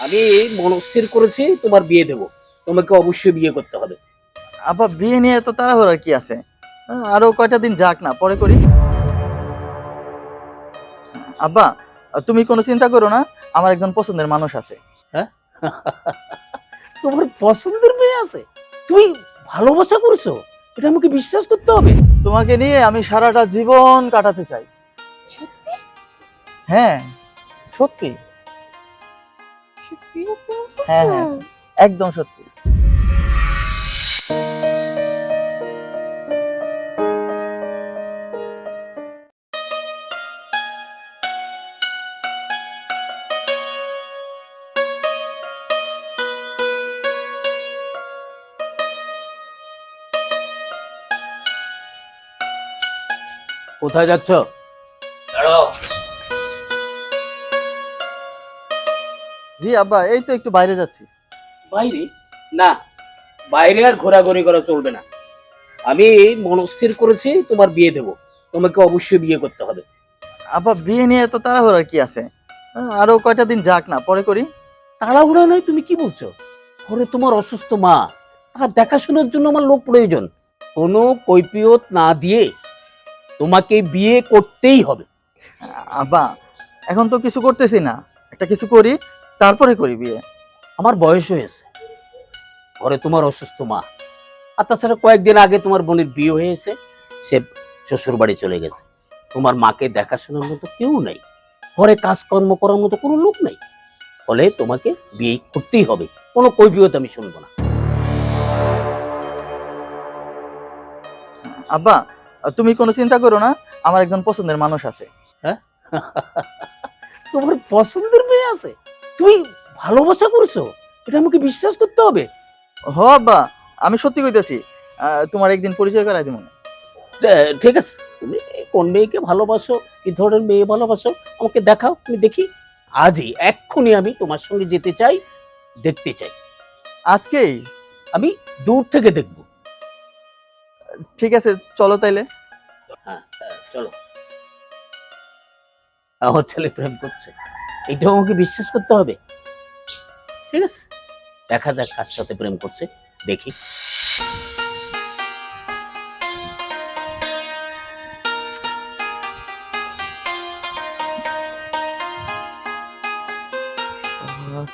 আমি মনস্থির করেছি তোমার বিয়ে দেব। তোমাকে অবশ্যই বিয়ে করতে হবে। আব্বা বিয়ে নিয়ে তো তাড়াহুড়ার কি আছে? আরও কয়টা দিন যাক না পরে করি। আব্বা তুমি কোনো চিন্তা করো না আমার একজন পছন্দের মানুষ আছে। তোমার পছন্দের মেয়ে আছে? তুমি ভালোবাসা করছ? এটা আমাকে বিশ্বাস করতে হবে। তোমাকে নিয়ে আমি সারাটা জীবন কাটাতে চাই। হ্যাঁ সত্যি। হ্যাঁ হ্যাঁ। একদম সত্যি। কোথায় যাচ্ছ? দাঁড়াও। জি আব্বা এই তো একটু বাইরে যাচ্ছি। বাইরে? না বাইরে আর ঘোরাঘুরি করা চলবে না। আমি মনস্থির করেছি তোমার বিয়ে দেব। তোমাকে অবশ্যই বিয়ে করতে হবে। আব্বা বিয়ে নিয়ে তো তাড়াহুড়ার কি আছে? আরও কয়টা দিন যাক না পরে করি। তাড়াহুড়া নয় তুমি কি বলছো? ঘরে তোমার অসুস্থ মা। আর দেখাশোনার জন্য আমার লোক প্রয়োজন। কোনো কৈপিয়ত না দিয়ে তোমাকে বিয়ে করতেই হবে। আব্বা এখন তো কিছু করতেছি না। একটা কিছু করি তারপরে করি বিয়ে। আমার বয়স হয়েছে। ঘরে তোমার অসুস্থ মা। আর তাছাড়া কয়েকদিন আগে তোমার বোনের বিয়ে হয়েছে সে শ্বশুর বাড়ি চলে গেছে। তোমার মাকে দেখাশোনার মতো কেউ নেই। ঘরে কাজকর্ম করার মতো কোনো লোক নেই। ফলে তোমাকে বিয়ে করতেই হবে। কোনো কৈফিয়ত আমি শুনব না। আব্বা তুমি কোনো চিন্তা করো না। আমার একজন পছন্দের মানুষ আছে। হ্যাঁ? তোমার পছন্দের মেয়ে আছে? তুমি ভালোবাসা করছ? এটা আমাকে বিশ্বাস করতে হবে। হ আব্বা আমি সত্যি কইতেছি তোমার একদিন পরিচয় করাই দিব ঠিক আছে। তুমি কোন মেয়েকে ভালোবাসো কি ধরনের মেয়ে ভালোবাসো আমাকে দেখাও তুমি দেখি। আজই এক্ষুনি আমি তোমার সঙ্গে যেতে চাই দেখতে চাই। আজকেই? আমি দূর থেকে দেখব। ঠিক আছে চলো তাইলে। হ্যাঁ হ্যাঁ, চলো। আমার ছেলে প্রেম করছে। এটাও আমাকে বিশ্বাস করতে হবে। ঠিক আছে? দেখা যাক কার সাথে প্রেম করছে, দেখি।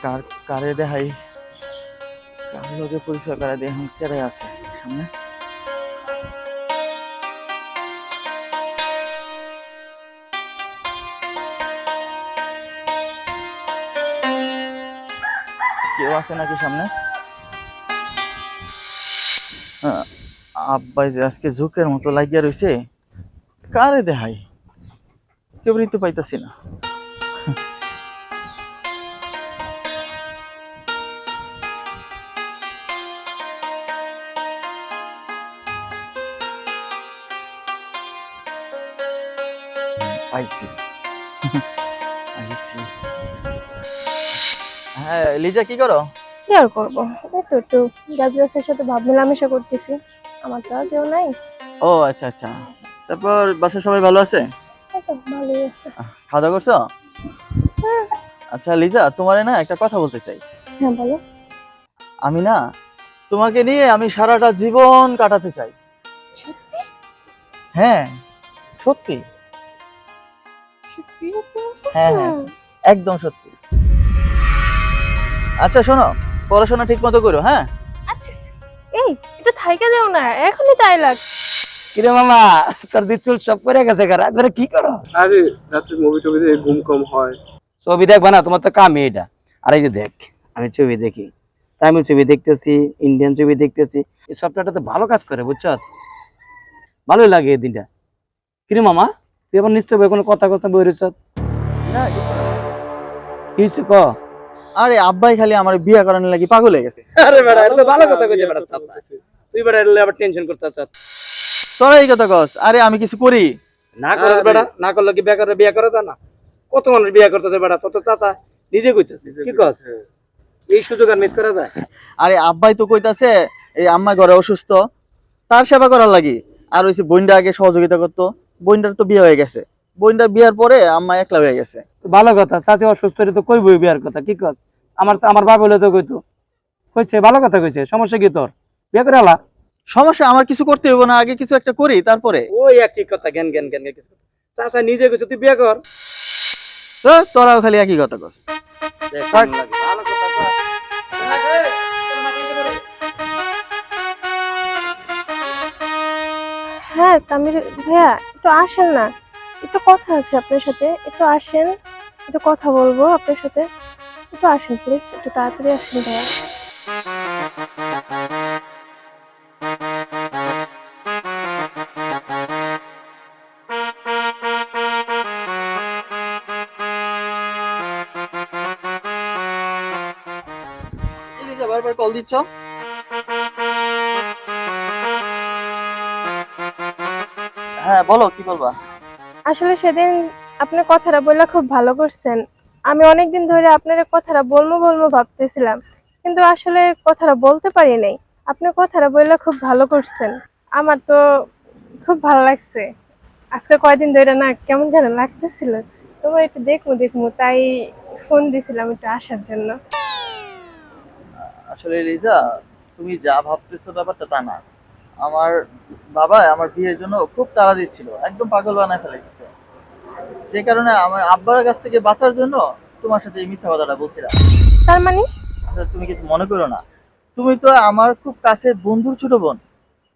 কার কারে দেখাই? কার লগে পরিচয় করাই দিয়ে কেড়ে আছে? সামনে? কেউ আছে নাকি সামনে? আব্বাই যে আজকে ঝুঁকের মতো লাগিয়া রইছে, কারে দেখাই? কেবলই তো পাইতাছি না। পাইছি। হ্যাঁ লিজা কি করো? কি আর করব? এই তো একটু গাছগাছের সাথে ভাব মেলামেশা করতেছি। আমার তো আর কেউ নাই। ও আচ্ছা আচ্ছা। তারপর বাসায় সবাই ভালো আছে? এই তো ভালোই আছে। খাওয়া দাওয়া করছ? আচ্ছা লিজা তোমারে না একটা কথা বলতে চাই। হ্যাঁ বলো। আমি না তোমাকে নিয়ে আমি সারাটা জীবন কাটাতে চাই। হ্যাঁ সত্যি? হ্যাঁ হ্যাঁ একদম সত্যি। আচ্ছা শোনো পড়াশোনা ঠিক মতো করো হ্যাঁ? আচ্ছা এই এটা থাইকা যাও না এখনই তাই লাগ। কিরে মামা তোর দিচ্ছুল সব করে গেছে কারা? ধরে কি করো? আরে রাত্রে মুভি টুভি দেখে ঘুম কম হয়। ছবি দেখবা না তোমার তো কামই এটা আর এই যে দেখ আমি ছবি দেখি তামিল ছবি দেখতেছি ইন্ডিয়ান ছবি দেখতেছি এই সফটওয়্যারটা তো ভালো কাজ করে বুঝছ? ভালোই লাগে এই দিনটা। কিরে মামা তুই আবার নিশ্চয় কোনো কথা কথা বই রয়েছ না, কি হয়েছে ক আরে আব্বাই খালি আমার বিয়ে করানোর লাগি পাগল হয়ে গেছে। আরে বেড়া এটা তো ভালো কথা কইছে বেড়া তুই বেড়া এলে আবার টেনশন করতেছ তোরা এই কথা কস আরে আমি কিছু করি? না করে। বেড়া না করলে কি বিয়া করে বিয়া করে তা না? কত মানুষ বিয়া করতেছে বেড়া তত চাচা নিজে কইতেছে কি কস? এই সুযোগ আর মিস করা যায়? আরে আব্বাই তো কইতাছে এই আম্মা ঘরে অসুস্থ তার সেবা করার লাগি। আর ওই যে বোনটা আগে সহযোগিতা করতো বোনটার তো বিয়ে হয়ে গেছে। বোনটা বিয়ার পরে আম্মা একলা হয়ে গেছে। ভালো কথা চাচি অসুস্থ হলে তো কইবই বিয়ার কথা কি কস? আমার আমার বাবা হলে তো কইতো। কইছে ভালো কথা কইছে সমস্যা কি তোর? বিয়ে করে আলা। সমস্যা আমার কিছু করতে হইব না আগে কিছু একটা করি তারপরে। ওই একই কথা জ্ঞান জ্ঞান জ্ঞান কিছু চাচা নিজে কইছে তুই বিয়ে কর। তো তোরাও খালি একই কথা। ভালো কর। হ্যাঁ তামিল ভাইয়া একটু আসেন না। একটু কথা আছে আপনার সাথে একটু আসেন একটু কথা বলব আপনার সাথে। একটু আসেন প্লিজ একটু তাড়াতাড়ি আসেন ভাইয়া। বারবার কল দিচ্ছ? হ্যাঁ বলো কি বলবা? আসলে সেদিন আপনার কথাটা বললে খুব ভালো করছেন। আমি অনেকদিন ধরে আপনার কথাটা বলব বলব ভাবতেছিলাম, কিন্তু আসলে কথাটা বলতে পারি নাই। আপনার কথাটা বললে খুব ভালো করছেন। আমার তো খুব ভালো লাগছে। আজকে কয়দিন ধরে না কেমন যেন লাগতেছিল। তোমার একটু দেখব দেখব তাই ফোন দিছিলাম একটু আসার জন্য। আসলে রিজা, তুমি যা ভাবতেছো ব্যাপারটা তা না। আমার বাবা আমার বিয়ের জন্য খুব তাড়া দিচ্ছিল। একদম পাগল বানায় ফেলেছে যে কারণে আমার আব্বার কাছ থেকে বাঁচার জন্য তোমার সাথে এই মিথ্যা কথাটা বলছিলাম। তার মানে? আসলে তুমি কিছু মনে করো না। তুমি তো আমার খুব কাছের বন্ধুর ছোট বোন।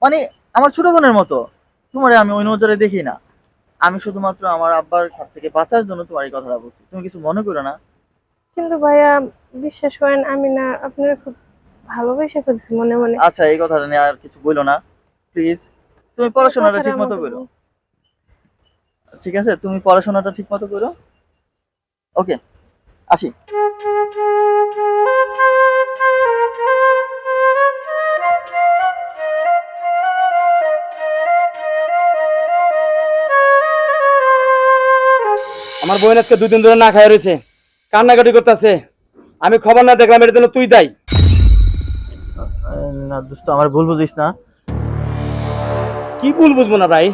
মানে আমার ছোট বোনের মতো। তোমারে আমি ওই নজরে দেখি না। আমি শুধুমাত্র আমার আব্বার হাত থেকে বাঁচার জন্য তোমার এই কথাটা বলছি। তুমি কিছু মনে করো না? কিন্তু ভাইয়া বিশ্বাস করেন আমি না আপনার খুব ভালোবেসে ফেলছি মনে মনে। আচ্ছা এই কথাটা নিয়ে আর কিছু বলল না। প্লিজ তুমি পড়াশোনাটা ঠিক মতো করো ঠিক আছে? তুমি পড়াশোনাটা ঠিক মতো করো। ওকে আসি। আমার বোন আজকে দুদিন ধরে না খায় রয়েছে কান্নাকাটি করতেছে। আমি খবর না দেখলাম এর জন্য তুই দাই না দোস্ত আমার ভুল বুঝিস না। কি ভুল বুঝব না ভাই?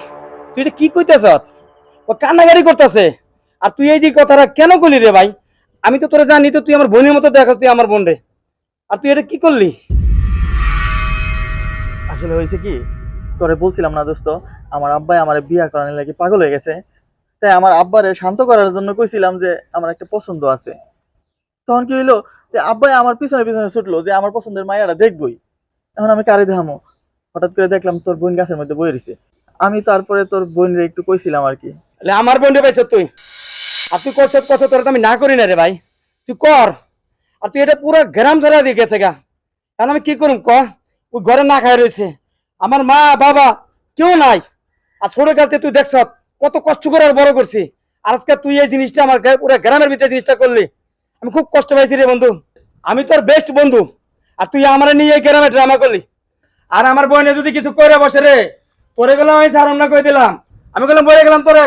তুই এটা কি কইতেছ? ও কান্নাকাটি করতেছে। আর তুই এই যে কথাটা কেন করলি রে ভাই? আমি তো তোরা জানি তো তুই আমার বোনের মতো দেখাস, তুই আমার বোন রে। আর তুই এটা কি করলি? আসলে হয়েছে কি, তোরে বলছিলাম না দোস্ত, আমার আব্বাই আমার বিয়া করানোর লাগে পাগল হয়ে গেছে। তাই আমার আব্বারে শান্ত করার জন্য কইছিলাম যে, আমার একটা পছন্দ আছে। তখন কি হইল, যে আব্বাই আমার পিছনে পিছনে ছুটলো যে, আমার পছন্দের মায়াটা দেখবই। এখন আমি কারে দেখামো? হঠাৎ করে দেখলাম তোর বোন গাছের মধ্যে বয়ে রয়েছে আমি তারপরে তোর বোনরে একটু কইছিলাম আর কি। আমার বোন রে পাইছ তুই? আর তুই করছ কত তোরা তো আমি না করি না রে ভাই। তুই কর। আর তুই এটা পুরো গ্রাম ছাড়া দিয়ে গেছে গা। কারণ আমি কি করুম, ক? ওই ঘরে না খাই রয়েছে। আমার মা, বাবা কেউ নাই। আর ছোট কালতে তুই দেখছ, কত কষ্ট করে আর বড় করছি। আর আজকে তুই এই জিনিসটা আমার পুরো গ্রামের ভিতরে জিনিসটা করলি। আমি খুব কষ্ট পাইছি রে বন্ধু। আমি তোর বেস্ট বন্ধু। আর তুই আমার নিয়ে গ্রামে ড্রামা করলি। আর আমার বোনে যদি কিছু করে বসে রে তোরে গেলাম আমি সার অন্য করে দিলাম? আমি গেলাম বলে গেলাম তোরে।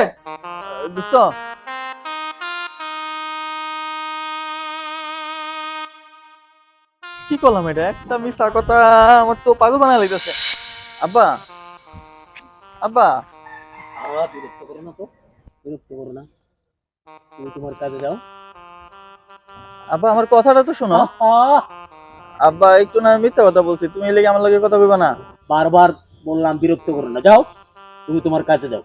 দোস্ত কি করলাম এটা? একটা মিশা কথা আমার তো পাগল বানায় লাগতেছে আব্বা আব্বা। আবার বিরক্ত করো না তো। বিরক্ত করো না। তুমি তোমার কাজে যাও। আব্বা আমার কথাটা তো শোনো। আহ, আব্বা একটু না মিথ্যা কথা বলছি। তুমি এলে আমার লগে কথা কইবা না। বারবার বললাম বিরক্ত করো না। যাও তুমি তোমার কাজে যাও।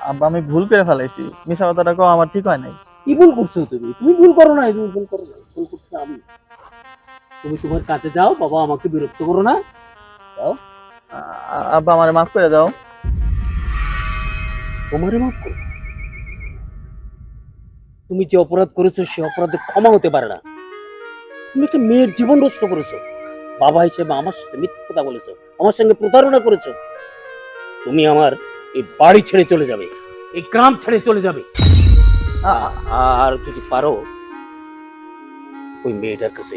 আব্বা আমি ভুল করে ফেলাইছি। মিশা কথাটা কও আমার ঠিক হয় নাই। কি ভুল করছ তুমি? তুমি ভুল করো না তুমি ভুল করো না। ভুল করছ আমি। তুমি তোমার কাজে যাও বাবা আমাকে বিরক্ত করো না। আ- আব্বা আমার মাফ করে দাও। তোমারে মাফ করো? তুমি যে অপরাধ করেছ সে অপরাধে ক্ষমা হতে পারে না। তুমি একটা মেয়ের জীবন নষ্ট করেছ। বাবা হিসেবে আমার সাথে মিথ্যা কথা বলেছ আমার সঙ্গে প্রতারণা করেছ। তুমি আমার এই বাড়ি ছেড়ে চলে যাবে এই গ্রাম ছেড়ে চলে যাবে। আর যদি পারো ওই মেয়েটার কাছে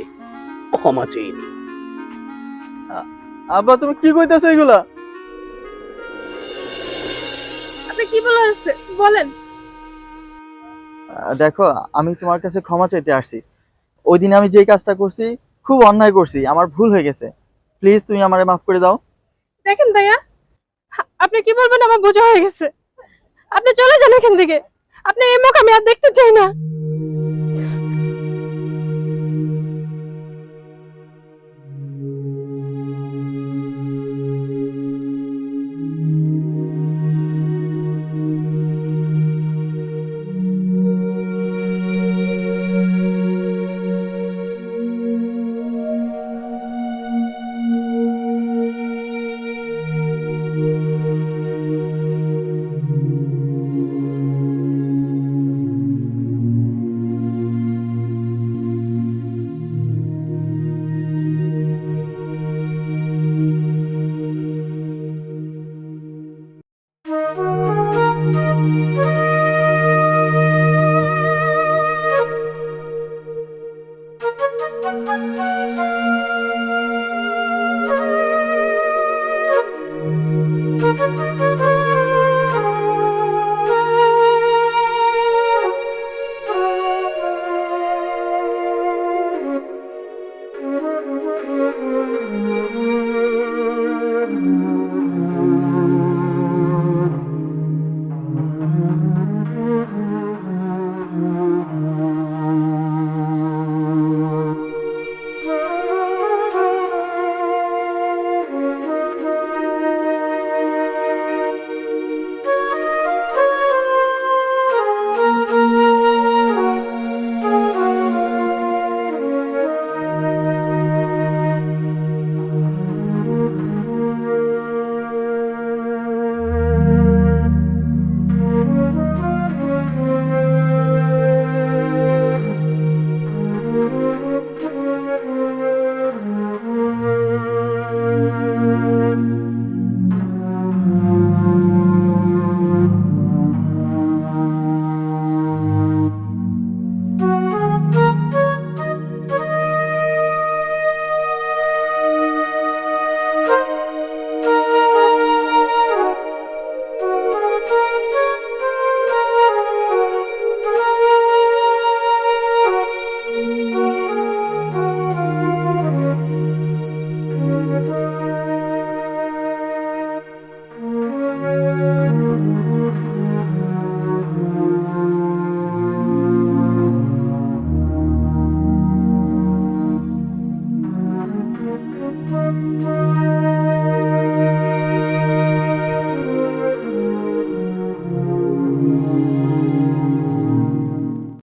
ক্ষমা চেয়ে নি আব্বা তুমি কি কইতেছো এগুলা? আপনি কি বলার বলেন। আহ, দেখো আমি তোমার কাছে ক্ষমা চাইতে আসছি। ওই দিন আমি যে কাজটা করছি খুব অন্যায় করছি, আমার ভুল হয়ে গেছে। প্লিজ তুমি আমারে মাফ করে দাও। দেখেন ভাইয়া আপনি কি বলবেন আমার বোঝা হয়ে গেছে। আপনি চলে যান এখান থেকে। আপনি এই মুখ আমি আর দেখতে চাই না। Música